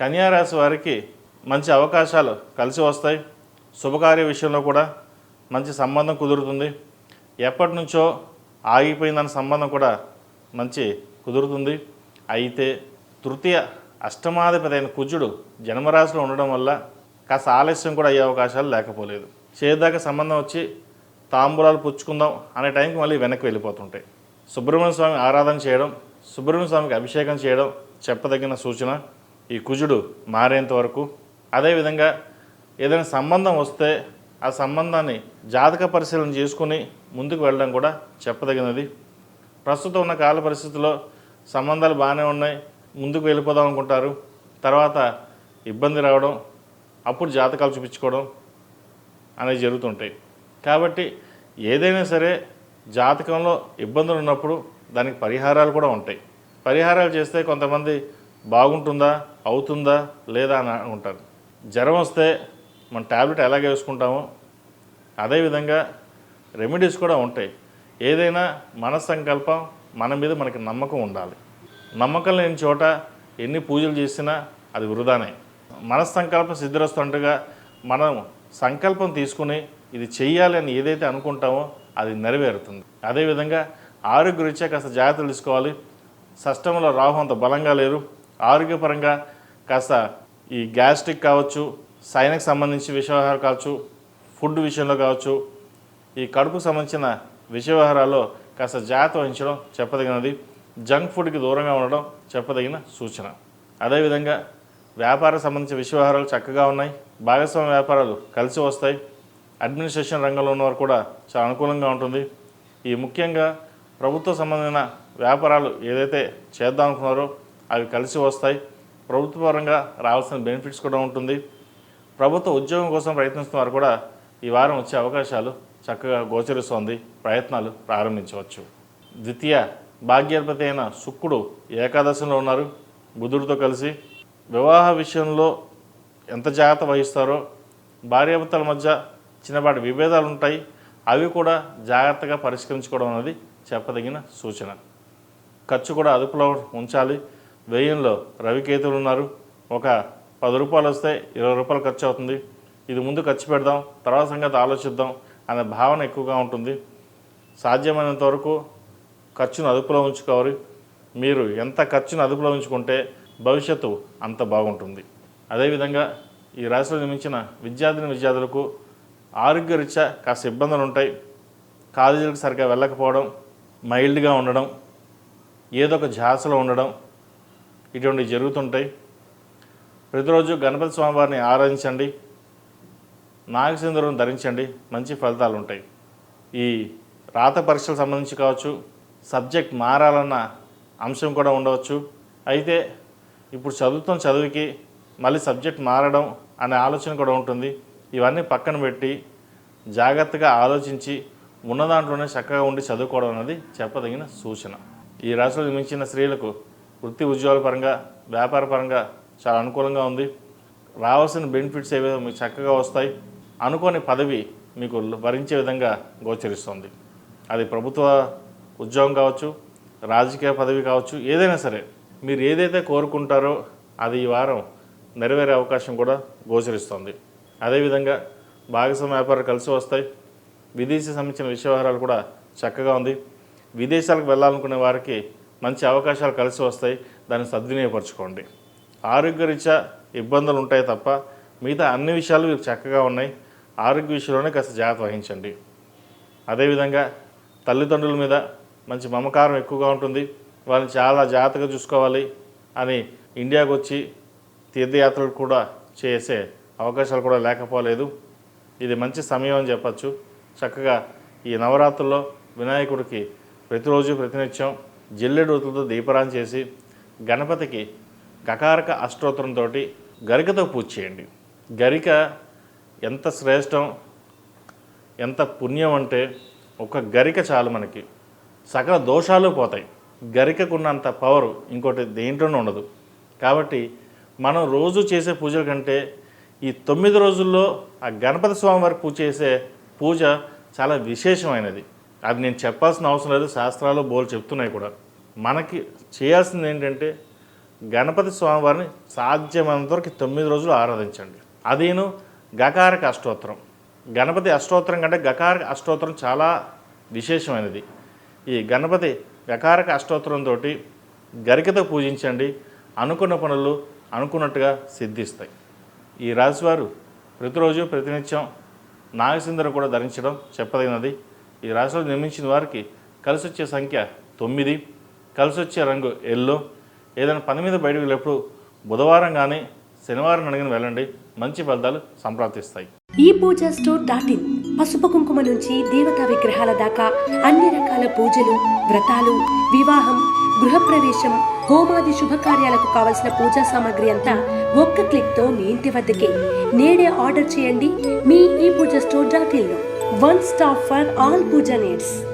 కన్యారాశి వారికి మంచి అవకాశాలు కలిసి వస్తాయి. శుభకార్య విషయంలో కూడా మంచి సంబంధం కుదురుతుంది. ఎప్పటి నుంచో ఆగిపోయిన సంబంధం కూడా మంచి కుదురుతుంది. అయితే తృతీయ అష్టమాధిపతి అయిన కుజుడు జన్మరాశిలో ఉండడం వల్ల కాస్త ఆలస్యం కూడా అయ్యే అవకాశాలు లేకపోలేదు. చేదాకా సంబంధం వచ్చి తాంబూలాలు పుచ్చుకుందాం అనే టైంకి మళ్ళీ వెనక్కి వెళ్ళిపోతుంటాయి. సుబ్రహ్మణ్య స్వామి ఆరాధన చేయడం సుబ్రహ్మణ్య స్వామికి అభిషేకం చేయడం చెప్పదగిన సూచన. ఈ కుజుడు మారేంత వరకు. అదేవిధంగా ఏదైనా సంబంధం వస్తే ఆ సంబంధాన్ని జాతక పరిశీలన చేసుకుని ముందుకు వెళ్ళడం కూడా చెప్పదగినది. ప్రస్తుతం ఉన్న కాల పరిస్థితుల్లో సంబంధాలు బాగానే ఉన్నాయి. ముందుకు వెళ్ళిపోదాం అనుకుంటారు. తర్వాత ఇబ్బంది రావడం అప్పుడు జాతకాలు చూపించుకోవడం అనేవి జరుగుతుంటాయి. కాబట్టి ఏదైనా సరే జాతకంలో ఇబ్బందులు ఉన్నప్పుడు దానికి పరిహారాలు కూడా ఉంటాయి. పరిహారాలు చేస్తే కొంతమంది బాగుంటుందా? అవుతుందా? లేదా అని అనుకుంటారు. జ్వరం వస్తే మన ట్యాబ్లెట్ ఎలాగ వేసుకుంటామో అదేవిధంగా రెమెడీస్ కూడా ఉంటాయి. ఏదైనా మన సంకల్పం మన మీద మనకి నమ్మకం ఉండాలి. నమ్మకం లేని చోట ఎన్ని పూజలు చేసినా అది వృధానే. మన సంకల్పం సిద్ధిరస్తుండగా మనం సంకల్పం తీసుకుని ఇది చెయ్యాలి అని ఏదైతే అనుకుంటామో అది నెరవేరుతుంది. అదేవిధంగా ఆరోగ్యరీత్యా కాస్త జాగ్రత్తలు తీసుకోవాలి. షష్టంలో రాహు అంత బలంగా లేరు. ఆరోగ్యపరంగా కాస్త ఈ గ్యాస్ట్రిక్ కావచ్చు సైనకు సంబంధించి విషవ్యవహారం కావచ్చు ఫుడ్ విషయంలో కావచ్చు ఈ కడుపుకు సంబంధించిన విష కాస్త జాగ్రత్త వహించడం చెప్పదగినది. జంక్ ఫుడ్కి దూరంగా ఉండడం చెప్పదగిన సూచన. అదేవిధంగా వ్యాపార సంబంధించిన విష చక్కగా ఉన్నాయి. భాగస్వామ్య వ్యాపారాలు కలిసి వస్తాయి. అడ్మినిస్ట్రేషన్ రంగంలో ఉన్నవారు కూడా చాలా అనుకూలంగా ఉంటుంది. ఈ ముఖ్యంగా ప్రభుత్వ సంబంధమైన వ్యాపారాలు ఏదైతే చేద్దాం అనుకున్నారో అవి కలిసి వస్తాయి. ప్రభుత్వ పరంగా రావాల్సిన బెనిఫిట్స్ కూడా ఉంటుంది. ప్రభుత్వ ఉద్యోగం కోసం ప్రయత్నిస్తున్న వారు కూడా ఈ వారం వచ్చే అవకాశాలు చక్కగా గోచరిస్తోంది. ప్రయత్నాలు ప్రారంభించవచ్చు. ద్వితీయ భాగ్యాధిపతి అయిన శుక్రుడు ఏకాదశంలో ఉన్నారు. బుధుడితో కలిసి వివాహ విషయంలో ఎంత జాగ్రత్త వహిస్తారో భార్యాభర్తల మధ్య చిన్నపాటి విభేదాలు ఉంటాయి. అవి కూడా జాగ్రత్తగా పరిష్కరించుకోవడం అనేది చెప్పదగిన సూచన. ఖర్చు కూడా అదుపులో ఉంచాలి. వెయ్యంలో రవికేతులు ఉన్నారు. ఒక పది రూపాయలు వస్తే ఇరవై రూపాయలు ఖర్చు అవుతుంది. ఇది ముందు ఖర్చు పెడదాం తర్వాత సంగతి ఆలోచిద్దాం అనే భావన ఎక్కువగా ఉంటుంది. సాధ్యమైనంత వరకు ఖర్చును అదుపులో ఉంచుకోవాలి. మీరు ఎంత ఖర్చును అదుపులో ఉంచుకుంటే భవిష్యత్తు అంత బాగుంటుంది. అదేవిధంగా ఈ రాశిలో నిర్మించిన విద్యార్థిని విద్యార్థులకు ఆరోగ్యరీత్యా కాస్త ఇబ్బందులు ఉంటాయి కాలేజీలకు సరిగ్గా వెళ్ళకపోవడం మైల్డ్గా ఉండడం ఏదో ఒక ఝాసలో ఉండడం ఇటువంటివి జరుగుతుంటాయి. ప్రతిరోజు గణపతి స్వామివారిని ఆరాధించండి. నాగసింధులను ధరించండి. మంచి ఫలితాలు ఉంటాయి. ఈ రాత పరీక్షలకు సంబంధించి కావచ్చు సబ్జెక్ట్ మారాలన్న అంశం కూడా ఉండవచ్చు. అయితే ఇప్పుడు చదువుతున్న చదువుకి మళ్ళీ సబ్జెక్ట్ మారడం అనే ఆలోచన కూడా ఉంటుంది. ఇవన్నీ పక్కన పెట్టి జాగ్రత్తగా ఆలోచించి ఉన్న దాంట్లోనే చక్కగా ఉండి చదువుకోవడం అనేది చెప్పదగిన సూచన. ఈ రాశిలో మించిన స్త్రీలకు వృత్తి ఉద్యోగాల పరంగా వ్యాపార పరంగా చాలా అనుకూలంగా ఉంది. రావాల్సిన బెనిఫిట్స్ ఏవేదో మీకు చక్కగా వస్తాయి అనుకోని పదవి మీకు భరించే విధంగా గోచరిస్తుంది. అది ప్రభుత్వ ఉద్యోగం కావచ్చు రాజకీయ పదవి కావచ్చు ఏదైనా సరే మీరు ఏదైతే కోరుకుంటారో అది ఈ వారం నెరవేరే అవకాశం కూడా గోచరిస్తుంది. అదేవిధంగా భాగస్వామ్య వ్యాపారాలు కలిసి వస్తాయి. విదేశీ సంబంధించిన విషయ వ్యవహారాలు కూడా చక్కగా ఉంది. విదేశాలకు వెళ్ళాలనుకునే వారికి మంచి అవకాశాలు కలిసి వస్తాయి దాన్ని సద్వినియోగపరచుకోండి. ఆరోగ్యరీత్యా ఇబ్బందులు ఉంటాయి తప్ప మిగతా అన్ని విషయాలు మీకు చక్కగా ఉన్నాయి. ఆరోగ్య విషయంలోనే కాస్త జాగ్రత్త వహించండి. అదేవిధంగా తల్లిదండ్రుల మీద మంచి మమకారం ఎక్కువగా ఉంటుంది. వాళ్ళని చాలా జాగ్రత్తగా చూసుకోవాలి అని ఇండియాకు వచ్చి తీర్థయాత్రలు కూడా చేసే అవకాశాలు కూడా లేకపోలేదు. ఇది మంచి సమయం అని చెప్పచ్చు. చక్కగా ఈ నవరాత్రుల్లో వినాయకుడికి ప్రతిరోజు ప్రతినిత్యం జిల్లెడూతులతో ఊతులతో చేసి గణపతికి గకారక అష్టోత్తరంతో గరికతో పూజ చేయండి. గరిక ఎంత శ్రేష్టం ఎంత పుణ్యం అంటే ఒక గరిక చాలు మనకి. సకల దోషాలు పోతాయి. గరికకున్నంత పవర్ ఇంకోటి దేంట్లోనూ ఉండదు. కాబట్టి మనం రోజు చేసే పూజల కంటే ఈ తొమ్మిది రోజుల్లో ఆ గణపతి స్వామి వారికి పూజ చేసే పూజ చాలా విశేషమైనది. అది నేను చెప్పాల్సిన అవసరం లేదు శాస్త్రాలు బోలు చెప్తున్నాయి కూడా. మనకి చేయాల్సింది ఏంటంటే గణపతి స్వామివారిని సాధ్యమైనంత వరకు తొమ్మిది రోజులు ఆరాధించండి. అదేను గకారక అష్టోత్తరం. గణపతి అష్టోత్తరం కంటే గకారక అష్టోత్తరం చాలా విశేషమైనది. ఈ గణపతి గకారక అష్టోత్తరంతో గరికతో పూజించండి అనుకున్న పనులు అనుకున్నట్టుగా సిద్ధిస్తాయి. ఈ రాశివారు ప్రతిరోజు ప్రతినిత్యం నాగసింధను కూడా ధరించడం చెప్పదగినది. ఈ రాశిలో నిర్మించిన వారికి కలిసి వచ్చే సంఖ్య తొమ్మిది కలిసి వచ్చే రంగు ఎల్లో. ఏదైనా పని మీద బయటకు వెళ్ళినప్పుడు బుధవారం కానీ శనివారం అడిగిన వెళ్ళండి. మంచి ఫలితాలు సంప్రాప్తిస్తాయి. ఈ పూజ స్టోర్ డాట్ ఇన్. పసుపు కుంకుమ నుంచి దేవతా విగ్రహాల దాకా అన్ని రకాల పూజలు వ్రతాలు వివాహం గృహప్రవేశం హోమాది శుభకార్యాలకు కావలసిన పూజా సామాగ్రి అంతా ఒక్క క్లిక్తో మీ ఇంటి వద్దకే. నేడే ఆర్డర్ చేయండి మీ ఈ పూజ స్టోర్ డాట్ ఇన్లో. one stop for all puja needs.